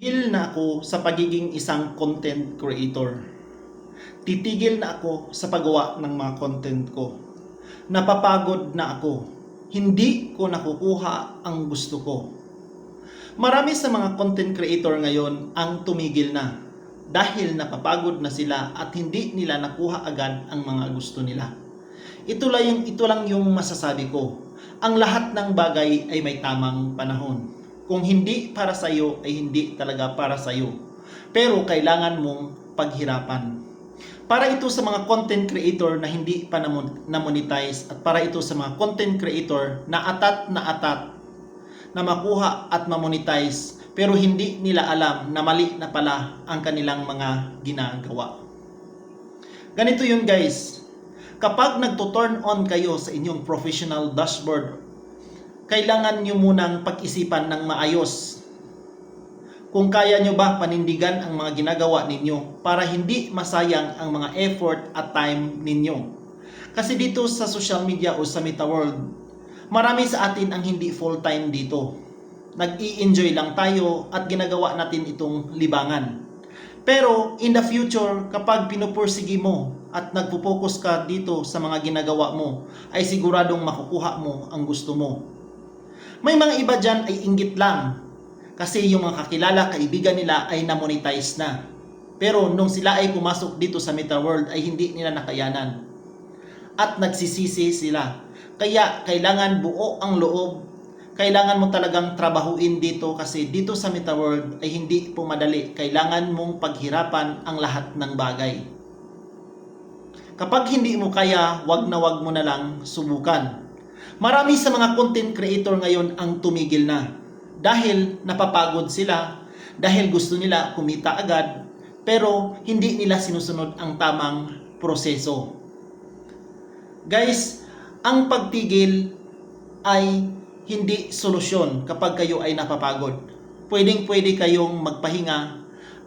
Titigil na ako sa pagiging isang content creator. Titigil na ako sa paggawa ng mga content ko. Napapagod na ako. Hindi ko nakukuha ang gusto ko. Marami sa mga content creator ngayon ang tumigil na dahil napapagod na sila at hindi nila nakuha agad ang mga gusto nila. Ito lang ito lang yung masasabi ko. Ang lahat ng bagay ay may tamang panahon. Kung hindi para sa iyo ay hindi talaga para sa iyo. Pero kailangan mong paghirapan. Para ito sa mga content creator na hindi pa namon- na-monetize at para ito sa mga content creator na atat na atat na makuha at ma-monetize pero hindi nila alam na mali na pala ang kanilang mga ginagawa. Ganito yun guys. Kapag nagto-turn on kayo sa inyong professional dashboard, kailangan nyo munang pag-isipan ng maayos. Kung kaya nyo ba panindigan ang mga ginagawa ninyo para hindi masayang ang mga effort at time ninyo. Kasi dito sa social media o sa Meta World, marami sa atin ang hindi full-time dito. Nag-i-enjoy lang tayo at ginagawa natin itong libangan. Pero in the future, kapag pinupursigi mo at nagpo-focus ka dito sa mga ginagawa mo, ay siguradong makukuha mo ang gusto mo. May mga iba dyan ay inggit lang kasi yung mga kakilala, kaibigan nila ay na-monetize na. Pero nung sila ay pumasok dito sa Meta World ay hindi nila nakayanan. At nagsisisi sila. Kaya kailangan buo ang loob. Kailangan mo talagang trabahuin dito kasi dito sa Meta World ay hindi po madali. Kailangan mong paghirapan ang lahat ng bagay. Kapag hindi mo kaya, wag na wag mo na lang subukan. Marami sa mga content creator ngayon ang tumigil na dahil napapagod sila, dahil gusto nila kumita agad, pero hindi nila sinusunod ang tamang proseso. Guys, ang pagtigil ay hindi solusyon kapag kayo ay napapagod. Pwedeng pwede kayong magpahinga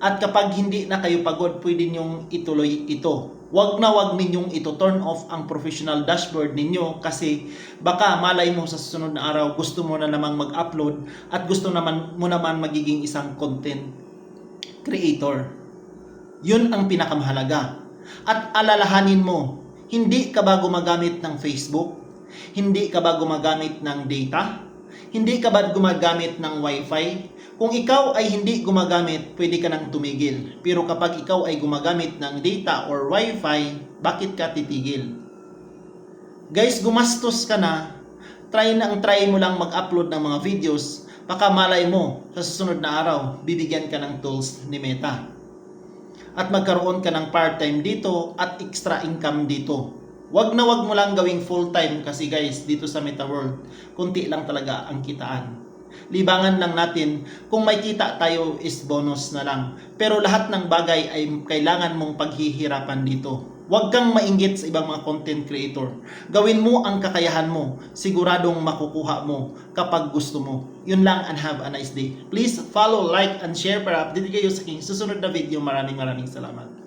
at kapag hindi na kayo pagod, pwede nyong ituloy ito. Wag na wag ninyong ito turn off ang professional dashboard ninyo kasi baka malay mo sa susunod na araw gusto mo na namang mag-upload at gusto naman mo naman magiging isang content creator. Yun ang pinakamahalaga. At alalahanin mo, hindi ka ba gumagamit ng Facebook? Hindi ka ba gumagamit ng data? Hindi ka ba gumagamit ng wifi? Kung ikaw ay hindi gumagamit, pwede ka nang tumigil. Pero kapag ikaw ay gumagamit ng data or wifi, bakit ka titigil? Guys, gumastos ka na, try na ang try mo lang mag-upload ng mga videos, baka malay mo, sa susunod na araw, bibigyan ka ng tools ni Meta. At magkaroon ka ng part-time dito at extra income dito. Wag na wag mo lang gawing full-time kasi guys, dito sa Meta World, kunti lang talaga ang kitaan. Libangan lang natin, kung may kita tayo is bonus na lang. Pero lahat ng bagay ay kailangan mong paghihirapan dito. Huwag kang mainggit sa ibang mga content creator. Gawin mo ang kakayahan mo. Siguradong makukuha mo kapag gusto mo. Yun lang and have a nice day. Please follow, like, and share para update kayo sa aking susunod na video. Maraming maraming salamat.